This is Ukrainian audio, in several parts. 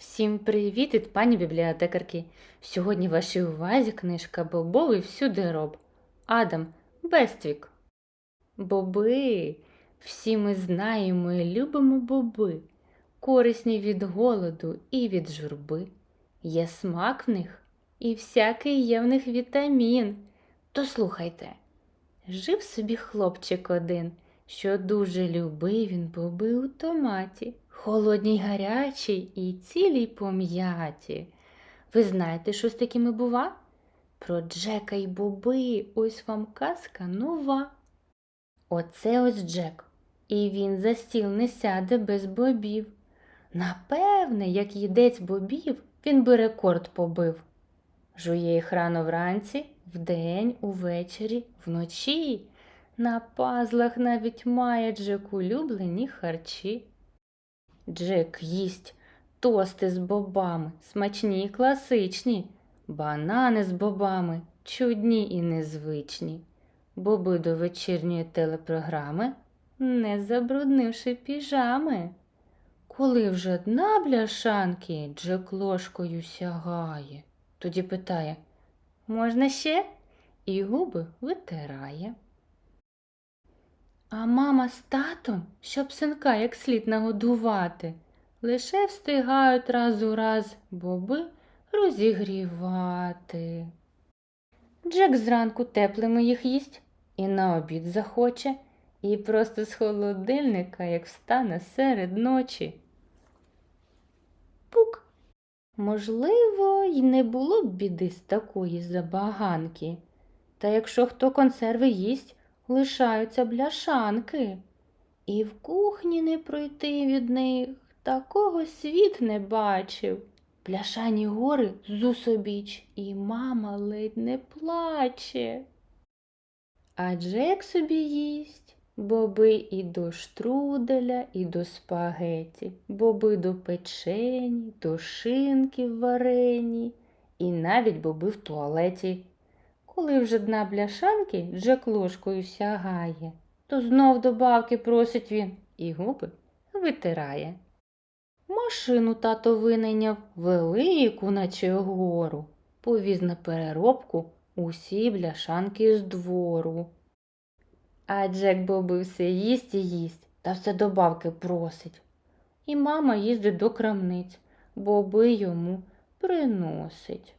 Всім привіт від пані бібліотекарки. Сьогодні в вашій увазі книжка Бобовий всюди роб. Адам Бествік. Боби. Всі ми знаємо і любимо боби. Корисні від голоду і від журби. Є смак в них і всякий є в них вітамін. То слухайте. Жив собі хлопчик один, що дуже любив він боби у томаті, холодній гарячій і цілій пом'яті. Ви знаєте, що з такими бува? Про Джека й боби, ось вам казка нова. Оце ось Джек, і він за стіл не сяде без бобів. Напевне, як їдець бобів, він би рекорд побив. Жує їх рано вранці, вдень, увечері, вночі. На пазлах навіть має Джек улюблені харчі. Джек їсть тости з бобами, смачні і класичні, банани з бобами, чудні і незвичні, боби до вечірньої телепрограми, не забруднивши піжами. Коли вже дна бляшанки Джек ложкою сягає, тоді питає Можна ще? І губи витирає. А мама з татом, щоб синка як слід нагодувати, лише встигають раз у раз боби розігрівати. Джек зранку теплими їх їсть і на обід захоче, і просто з холодильника, як встане серед ночі. Пук. Можливо, й не було б біди з такої забаганки. Та якщо хто консерви їсть, лишаються бляшанки. І в кухні не пройти від них, такого світ не бачив. Бляшані гори зусобіч, і мама ледь не плаче. А Джек собі їсть боби і до штруделя, і до спагеті, боби до печені, до шинки в варені, і навіть боби в туалеті. Коли вже дна бляшанки Джек ложкою сягає, то знов добавки просить він і губи витирає. Машину тато винайняв велику, наче гору, повіз на переробку усі бляшанки з двору. А Джек Боби все їсть і їсть, та все добавки просить. І мама їздить до крамниць, боби йому приносить.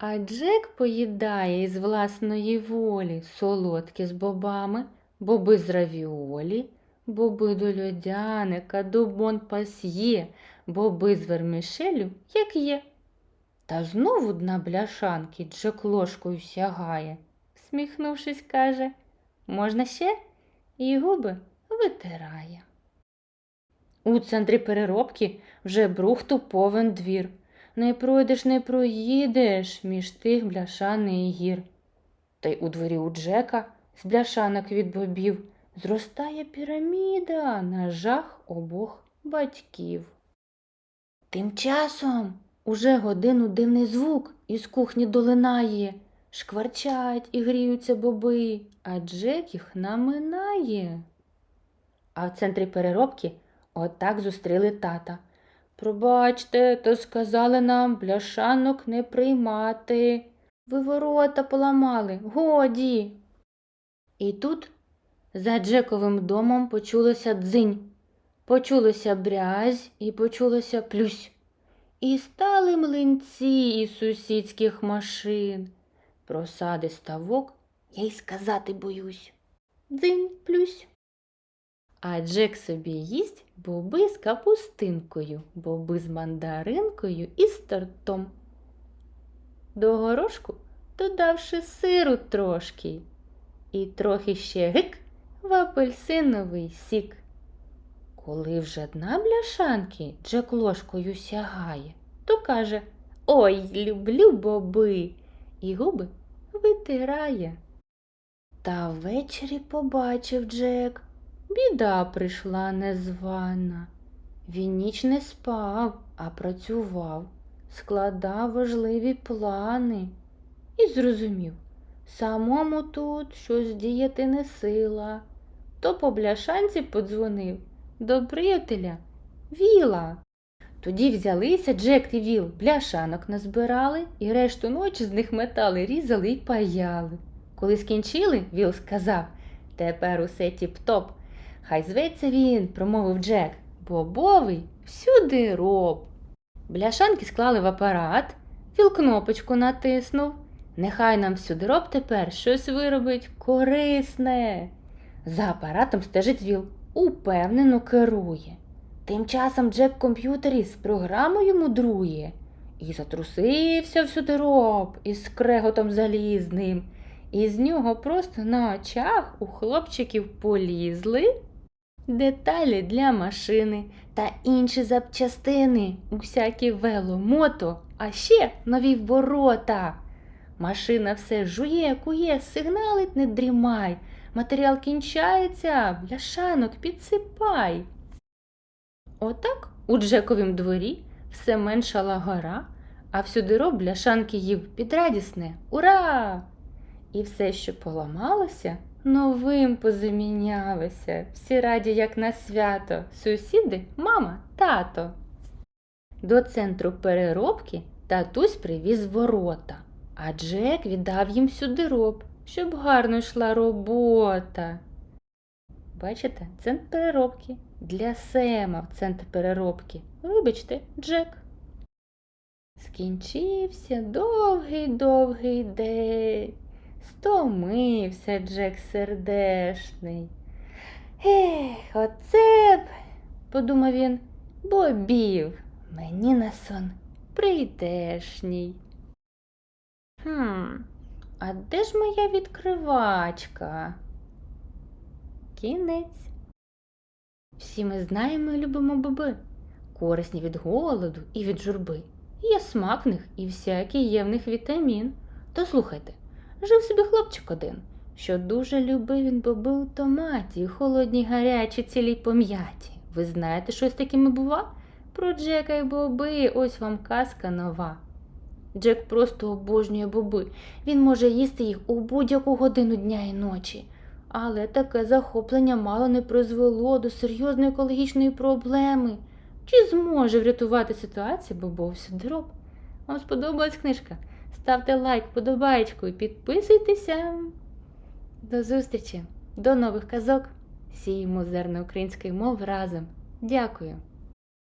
А Джек поїдає із власної волі солодкі з бобами, боби з равіолі, боби до льодяника, до бонпасьє, боби з вермішелю, як є. Та знову дна бляшанки Джек ложкою сягає, сміхнувшись, каже Можна ще? І губи витирає. У центрі переробки вже брухту повен двір. Не пройдеш, не проїдеш між тих бляшаний гір. Та й у дворі у Джека з бляшанок від бобів зростає піраміда на жах обох батьків. Тим часом уже годину дивний звук із кухні долинає. Шкварчать і гріються боби, а Джек їх наминає. А в центрі переробки отак зустріли тата. Пробачте, то сказали нам бляшанок не приймати. Ви ворота поламали, годі. І тут за Джековим домом почулося дзинь, почулося брязь і почулося плюсь. І стали млинці із сусідських машин. Про сади ставок я й сказати боюсь. Дзинь плюсь. А Джек собі їсть боби з капустинкою, боби з мандаринкою і з тортом. До горошку додавши сиру трошки, і трохи ще гик в апельсиновий сік. Коли вже дна бляшанки Джек ложкою сягає, то каже Ой, люблю боби, і губи витирає. Та ввечері побачив Джек, біда прийшла незвана. Він ніч не спав, а працював, складав важливі плани і зрозумів, самому тут щось діяти не сила. То по бляшанці подзвонив до приятеля Віла. Тоді взялися Джек і Віл, бляшанок назбирали і решту ночі з них метали, різали і паяли. Коли скінчили, Віл сказав Тепер усе тіп-топ. Хай зветься він, промовив Джек, бобовий всюди роб. Бляшанки склали в апарат, Віл кнопочку натиснув. Нехай нам всюди роб тепер щось виробить корисне. За апаратом стежить Віл, упевнено керує. Тим часом Джек в комп'ютері з програмою мудрує. І затрусився всюди роб із скреготом залізним. І з нього просто на очах у хлопчиків полізли деталі для машини та інші запчастини, усякі веломото, а ще нові ворота. Машина все жує, кує, сигналить, не дрімай. Матеріал кінчається, бляшанок підсипай. Отак у Джековім дворі все меншала гора, а всюди роб бляшанки їв підрадісне Ура! І все, що поламалося, новим позамінялося. Всі раді, як на свято, сусіди, мама, тато. До центру переробки татусь привіз ворота, а Джек віддав їм сюди роб, щоб гарно йшла робота. Бачите, центр переробки. Для Сема в центр переробки. Вибачте, Джек. Скінчився довгий-довгий день. Стомився Джек сердешний. Ех, оце б, подумав він, бобів, мені на сон прийдешній. Хм, а де ж моя відкривачка? Кінець. Всі ми знаємо і любимо боби, корисні від голоду і від журби. Є смак в них і всякий є в них вітамін. То слухайте, жив собі хлопчик один, що дуже любив він боби у томаті, холодні гарячі, цілій пом'яті. Ви знаєте, що з такими бува? Про Джека і боби, ось вам казка нова. Джек просто обожнює боби. Він може їсти їх у будь-яку годину дня і ночі. Але таке захоплення мало не призвело до серйозної екологічної проблеми. Чи зможе врятувати ситуацію бобов сюди Вам сподобалась книжка? Ставте лайк, подобаєчку і підписуйтеся. До зустрічі, до нових казок. Сіємо зерна української мови разом. Дякую!